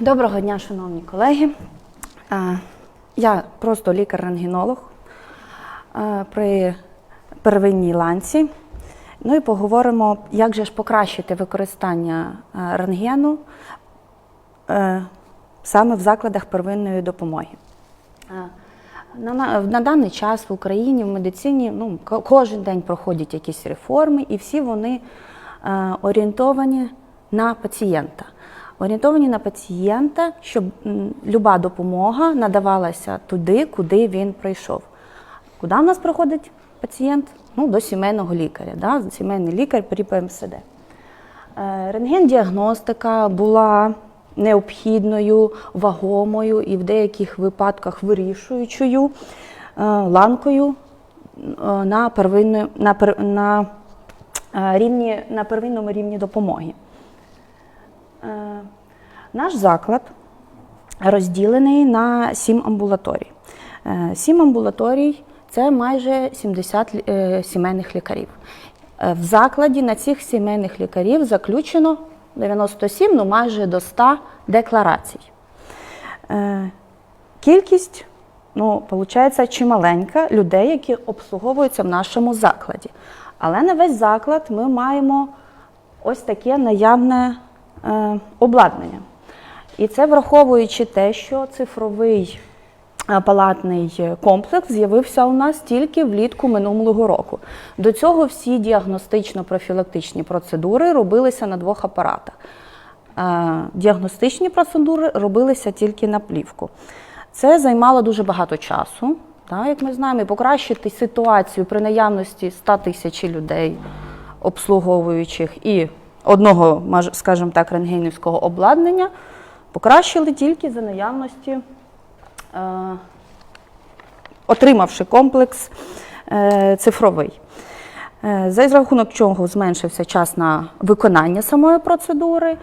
Доброго дня, шановні колеги. Я просто лікар-рентгенолог при первинній ланці. Ну і поговоримо, як же ж покращити використання рентгену саме в закладах первинної допомоги. На, на, даний час в Україні в медицині ну, кожен день проходять якісь реформи, і всі вони орієнтовані на пацієнта. Орієнтовані на пацієнта, щоб люба допомога надавалася туди, куди він прийшов. Куди в нас приходить пацієнт? Ну, до сімейного лікаря. Да? Сімейний лікар при ПМСД. Е, Рентген-діагностика була необхідною, вагомою і в деяких випадках вирішуючою е, ланкою е, на, первинну, на, на, рівні, на первинному рівні допомоги. Наш заклад розділений на сім амбулаторій. Е, Сім амбулаторій це майже 70 е, сімейних лікарів. Е, В закладі на цих сімейних лікарів заключено 97, ну майже до 100 декларацій. Кількість, ну, виходить, чималенька людей, які обслуговуються в нашому закладі. Але на весь заклад ми маємо ось таке наявне обладнання. І це враховуючи те, що цифровий е, палатний комплекс з'явився у нас тільки влітку минулого року. До цього всі діагностично-профілактичні процедури робилися на двох апаратах. Е, Діагностичні процедури робилися тільки на плівку. Це займало дуже багато часу. Так, як ми знаємо, покращити ситуацію при наявності 100 тисяч людей, обслуговуючих і одного, скажімо так, рентгенівського обладнання, покращили тільки за наявності, е, отримавши комплекс е, цифровий. Е, За рахунок чого зменшився час на виконання самої процедури,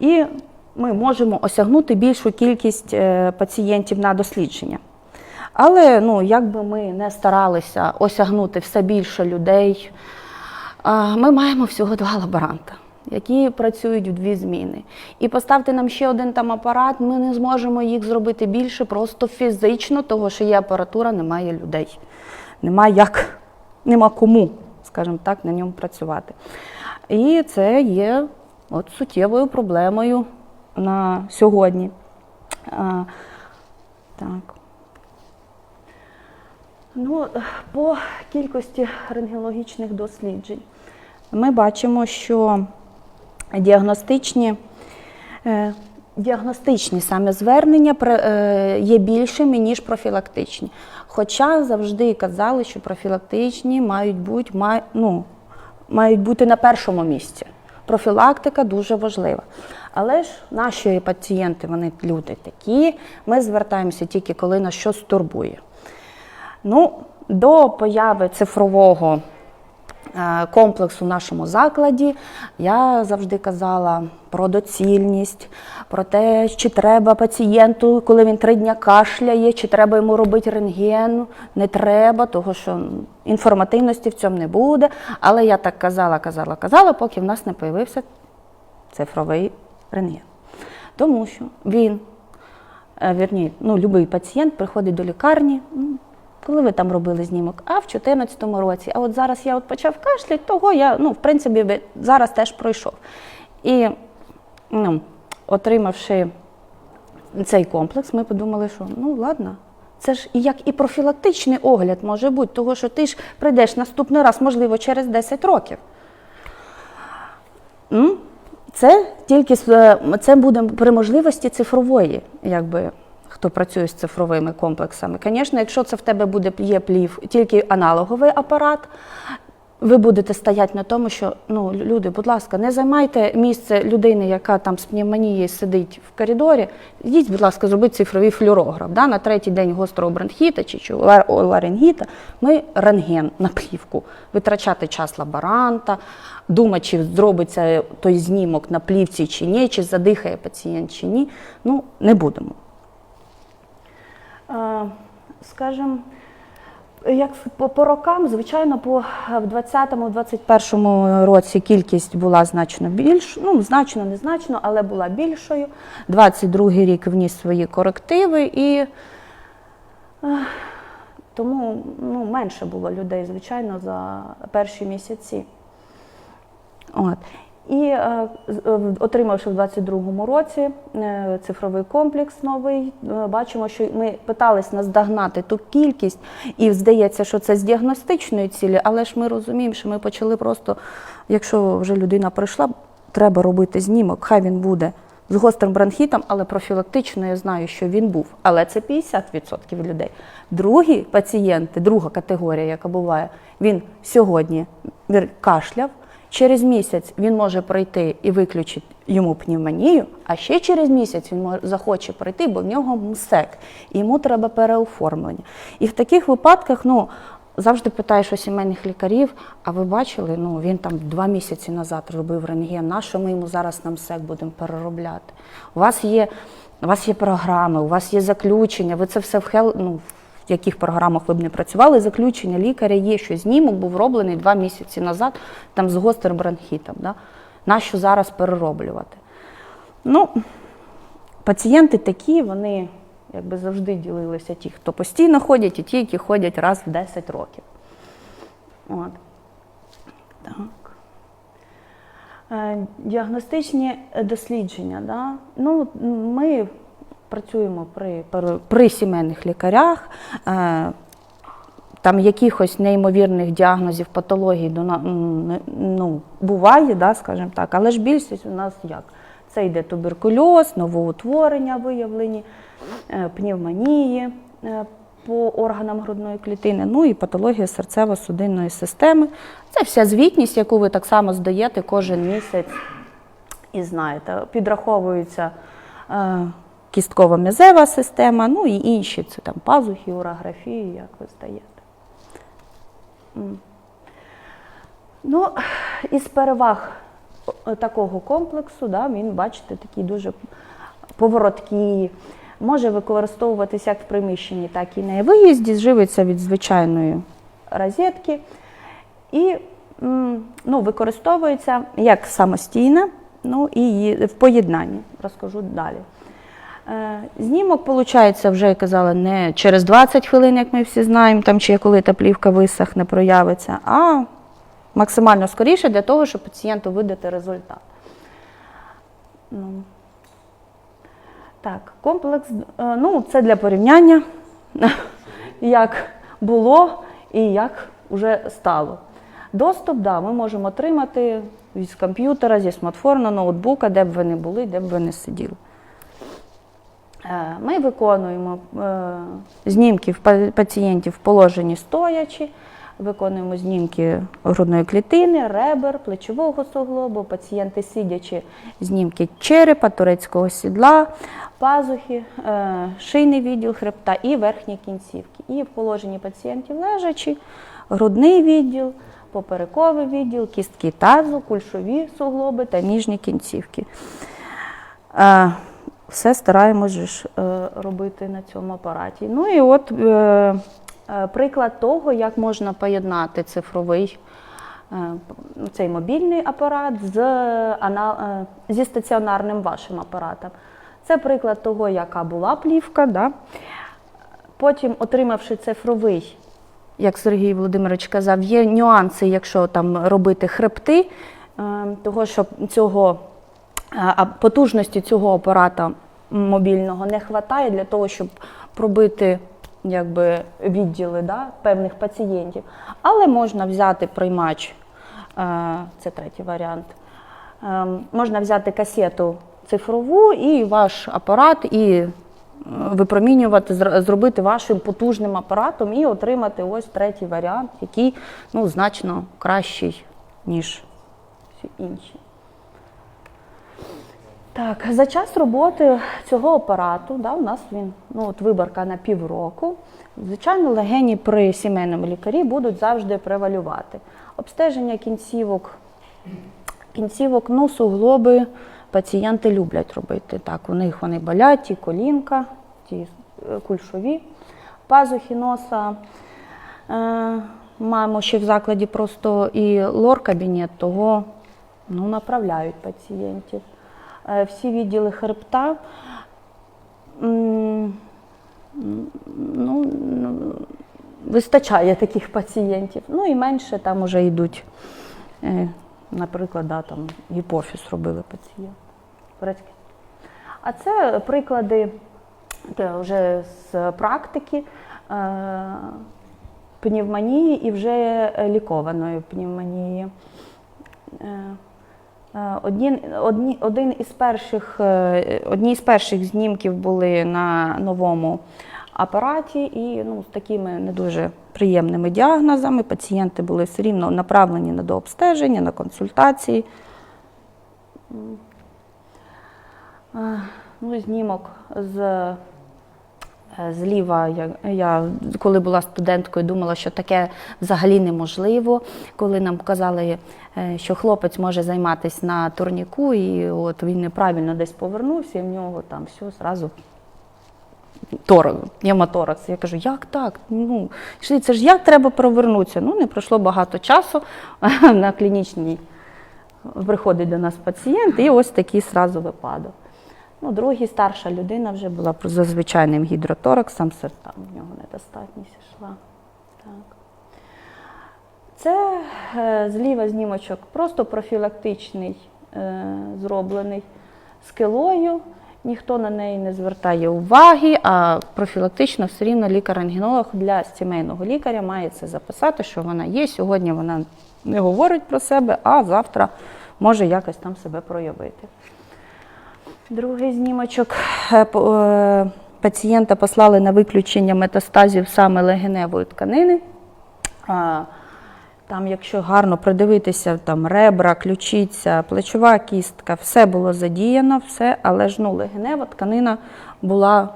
і ми можемо осягнути більшу кількість пацієнтів на дослідження. Але ну, як би ми не старалися осягнути все більше людей, ми маємо всього два лаборанта, які працюють в дві зміни. І поставити нам ще один там апарат, ми не зможемо їх зробити більше просто фізично, того що є апаратура, немає людей. Нема як, нема кому, скажімо так, на ньому працювати. І це є от суттєвою проблемою на сьогодні. А, так. Ну, по кількості рентгенологічних досліджень ми бачимо, що діагностичні, е, діагностичні саме звернення е, є більшими, ніж профілактичні. Хоча завжди казали, що профілактичні мають бути, ну, мають бути на першому місці. Профілактика дуже важлива. Але ж наші пацієнти, вони люди такі, ми звертаємося тільки коли нас щось турбує. Ну, до появи цифрового е, комплексу в нашому закладі я завжди казала про доцільність, про те, чи треба пацієнту, коли він три дня кашляє, чи треба йому робити рентген. Не треба, тому що інформативності в цьому не буде. Але я так казала, казала, казала, поки в нас не появився цифровий рентген. Тому що він Е, вірні, ну, будь-який пацієнт приходить до лікарні. Коли ви там робили знімок? А в 2014 році. А от зараз я от почав кашляти, того я, ну, в принципі, зараз теж пройшов. І ну, отримавши цей комплекс, ми подумали, що ну ладно. Це ж як і профілактичний огляд може бути, того що ти ж прийдеш наступний раз, можливо, через 10 років. Це тільки е, це буде при можливості цифрової, якби хто працює з цифровими комплексами. Звісно, якщо це в тебе буде є плів, тільки аналоговий апарат, ви будете стояти на тому, що ну, люди, будь ласка, не займайте місце людини, яка там з пневмонією сидить в коридорі. Йдіть, будь ласка, зробіть цифровий флюорограф. Да? На третій день гострого бронхіта чи, чи ларингіта ми рентген на плівку. Витрачати час лаборанта, думати, чи зробиться той знімок на плівці чи ні, чи задихає пацієнт чи ні. Ну, не будемо. Скажем, Як по, рокам, звичайно, по в 20-21 році кількість була значно більш, ну значно, незначно, але була більшою. 22-й рік вніс свої корективи і тому ну, менше було людей, звичайно, за перші місяці. От. І е, е, отримавши в 22-му році е, цифровий комплекс новий, бачимо, що ми питались наздогнати ту кількість, і здається, що це з діагностичної цілі, але ж ми розуміємо, що ми почали просто, якщо вже людина прийшла, треба робити знімок, хай він буде з гострим бронхітом, але профілактично я знаю, що він був. Але це 50% людей. Другі пацієнти, друга категорія, яка буває, він сьогодні кашляв. Через місяць він може пройти і виключить йому пневмонію, а ще через місяць він захоче пройти, бо в нього МСЕК, і йому треба переоформлення. І в таких випадках ну, завжди питаєш у сімейних лікарів, а ви бачили, ну, він там два місяці назад робив рентген, на що ми йому зараз на МСЕК будемо переробляти? У вас є, у вас є програми, у вас є заключення, ви це все в хел, ну, в яких програмах ви б не працювали, заключення лікаря є, що знімок був роблений два місяці назад там з гострим бронхітом. Да? Нащо зараз перероблювати? Ну, пацієнти такі, вони якби завжди ділилися ті, хто постійно ходять, і ті, які ходять раз в 10 років. От. Так. Е, Діагностичні дослідження. Да? Ну, ми працюємо при, при, сімейних лікарях. Е, Там якихось неймовірних діагнозів, патологій ну, буває, да, скажімо так, але ж більшість у нас як? Це йде туберкульоз, новоутворення виявлені, е, пневмонії е, по органам грудної клітини, ну і патологія серцево-судинної системи. Це вся звітність, яку ви так само здаєте кожен місяць і знаєте, підраховується е, кістково-м'язева система, ну і інші, це там пазухи, урографії, як ви здаєте. Ну, із переваг такого комплексу, да, він, бачите, такий дуже повороткий, може використовуватися як в приміщенні, так і на виїзді, живиться від звичайної розетки і ну, використовується як самостійна, ну і в поєднанні. Розкажу далі. Е, Знімок, виходить, вже я казала, не через 20 хвилин, як ми всі знаємо, там, чи коли та плівка висохне, проявиться, а максимально скоріше для того, щоб пацієнту видати результат. Ну. Так, комплекс, е, ну, це для порівняння, як було і як вже стало. Доступ, да, ми можемо отримати з комп'ютера, зі смартфона, ноутбука, де б ви не були, де б ви не сиділи. Е, Ми виконуємо е, знімки пацієнтів в положенні стоячи, виконуємо знімки грудної клітини, ребер, плечового суглобу, пацієнти сидячи, знімки черепа, турецького сідла, пазухи, е, шийний відділ хребта і верхні кінцівки. І в положенні пацієнтів лежачи, грудний відділ, поперековий відділ, кістки тазу, кульшові суглоби та ніжні кінцівки. Все стараємось е, робити на цьому апараті. Ну і от е, е, приклад того, як можна поєднати цифровий цей мобільний апарат з, зі стаціонарним вашим апаратом. Це приклад того, яка була плівка. Да? Потім, отримавши цифровий, як Сергій Володимирович казав, є нюанси, якщо там робити хребти, того, що цього а потужності цього апарата мобільного не вистачає для того, щоб пробити якби, відділи да, певних пацієнтів. Але можна взяти приймач, е, це третій варіант. Е, Можна взяти касету цифрову і ваш апарат, і е, випромінювати, зробити вашим потужним апаратом і отримати ось третій варіант, який ну, значно кращий, ніж всі інші. Так, за час роботи цього апарату, да, у нас він ну, от виборка на півроку. Звичайно, легені при сімейному лікарі будуть завжди превалювати. Обстеження кінцівок, кінцівок, ну, суглоби пацієнти люблять робити. Так, у них вони болять, ті колінка, ті е, кульшові, пазухи носа. Е, Маємо ще в закладі просто і лор-кабінет, того ну, направляють пацієнтів. Е, Всі відділи хребта. Ну, ну, вистачає таких пацієнтів. Ну і менше там вже йдуть, е, наприклад, да, там гіпофіз робили пацієнт. А це приклади вже з практики е, пневмонії і вже лікованої пневмонії. Е, Одні, одні, один із перших, е, одні з перших знімків були на новому апараті, і ну, з такими не дуже приємними діагнозами пацієнти були все рівно направлені на дообстеження, на консультації. Е, Ну, знімок з зліва. Я, я коли була студенткою, думала, що таке взагалі неможливо. Коли нам казали, е, що хлопець може займатися на турніку, і от він неправильно десь повернувся, і в нього там все зразу. Торакс, пневмоторакс. Я кажу, як так? Ну, йшли, це ж як треба провернутися? Ну, не пройшло багато часу на клінічній приходить до нас пацієнт, і ось такий сразу випадок. Ну, другий старша людина вже була за звичайним гідротораксом, серцем в нього недостатність йшла. Так. Це е, зліва знімочок просто профілактичний, е, зроблений скелою. Ніхто на неї не звертає уваги, а профілактично все рівно лікар-ангінолог для сімейного лікаря має це записати, що вона є. Сьогодні вона не говорить про себе, а завтра може якось там себе проявити. Другий знімочок. Е, е, Пацієнта послали на виключення метастазів саме легеневої тканини. Там, якщо гарно придивитися, там ребра, ключиця, плечова кістка, все було задіяно, все, але ж ну, легенева тканина була,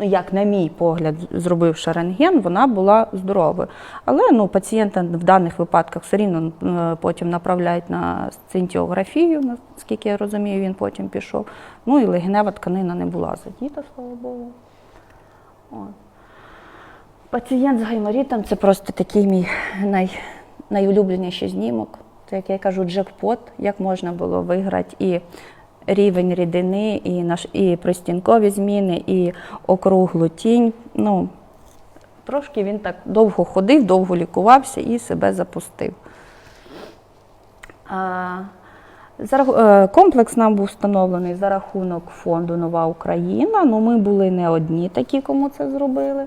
як на мій погляд, зробивши рентген, вона була здоровою. Але ну, пацієнта в даних випадках все рівно е, потім направляють на сцинтіографію, наскільки я розумію, він потім пішов. Ну і легенева тканина не була задіта, слава Богу. От. Пацієнт з гайморітом це просто такий мій най, найулюбленіший знімок. Це, як я кажу, джекпот, як можна було виграти і рівень рідини, і, наш, і пристінкові зміни, і округлу тінь. Ну, трошки він так довго ходив, довго лікувався і себе запустив. Е, Комплекс нам був встановлений за рахунок фонду Нова Україна. Ну, ми були не одні такі, кому це зробили.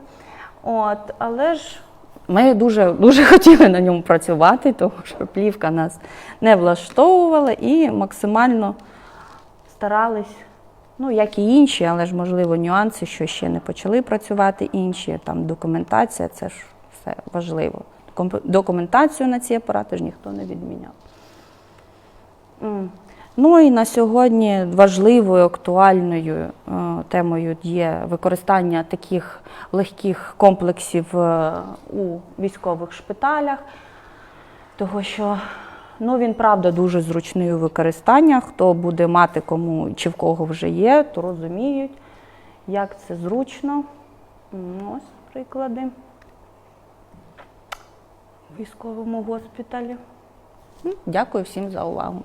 От, але ж ми дуже, дуже хотіли на ньому працювати, тому що плівка нас не влаштовувала і максимально старались, ну, як і інші, але ж, можливо, нюанси, що ще не почали працювати інші, там документація, це ж все важливо. Документацію на ці апарати ж ніхто не відміняв. Ну і на сьогодні важливою актуальною е, темою є використання таких легких комплексів е, у військових шпиталях, того що ну, він правда дуже зручний у використанні. Хто буде мати кому чи в кого вже є, то розуміють, як це зручно. Ось приклади в військовому госпіталі. Дякую всім за увагу.